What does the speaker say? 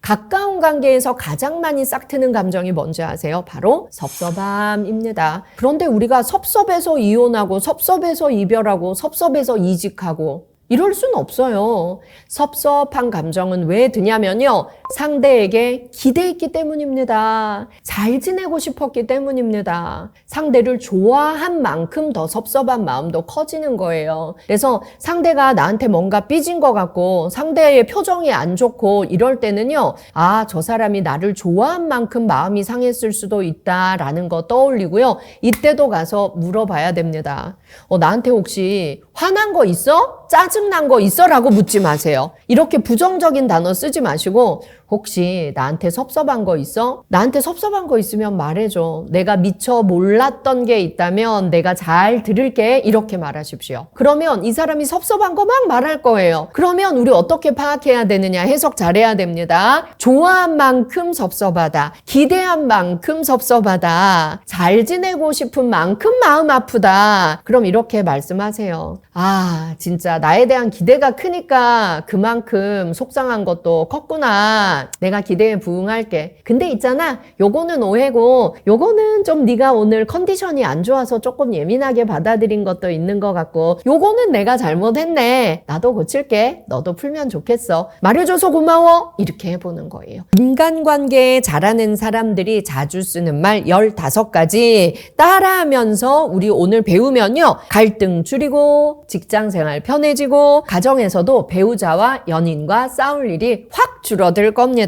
가까운 관계에서 가장 많이 싹트는 감정이 뭔지 아세요? 바로 섭섭함입니다. 그런데 우리가 섭섭해서 이혼하고 섭섭해서 이별하고 섭섭해서 이직하고 이럴 수는 없어요. 섭섭한 감정은 왜 드냐면요. 상대에게 기대했기 때문입니다. 잘 지내고 싶었기 때문입니다. 상대를 좋아한 만큼 더 섭섭한 마음도 커지는 거예요. 그래서 상대가 나한테 뭔가 삐진 것 같고 상대의 표정이 안 좋고 이럴 때는요. 아, 저 사람이 나를 좋아한 만큼 마음이 상했을 수도 있다라는 거 떠올리고요. 이때도 가서 물어봐야 됩니다. 어, 나한테 혹시 화난 거 있어? 짜증 난 거 있어? 라고 묻지 마세요. 이렇게 부정적인 단어 쓰지 마시고 혹시 나한테 섭섭한 거 있어? 나한테 섭섭한 거 있으면 말해줘. 내가 미처 몰랐던 게 있다면 내가 잘 들을게. 이렇게 말하십시오. 그러면 이 사람이 섭섭한 거 막 말할 거예요. 그러면 우리 어떻게 파악해야 되느냐 해석 잘해야 됩니다. 좋아한 만큼 섭섭하다. 기대한 만큼 섭섭하다. 잘 지내고 싶은 만큼 마음 아프다. 그럼 이렇게 말씀하세요. 아, 진짜 나에 대한 기대가 크니까 그만큼 속상한 것도 컸구나. 내가 기대에 부응할게. 근데 있잖아. 요거는 오해고 요거는 좀 네가 오늘 컨디션이 안 좋아서 조금 예민하게 받아들인 것도 있는 것 같고 요거는 내가 잘못했네. 나도 고칠게. 너도 풀면 좋겠어. 말해줘서 고마워. 이렇게 해보는 거예요. 인간관계에 잘하는 사람들이 자주 쓰는 말 15가지 따라하면서 우리 오늘 배우면요. 갈등 줄이고 직장 생활 편해지 고 가정에서도 배우자와 연인과 싸울 일이 확 줄어들 겁니다.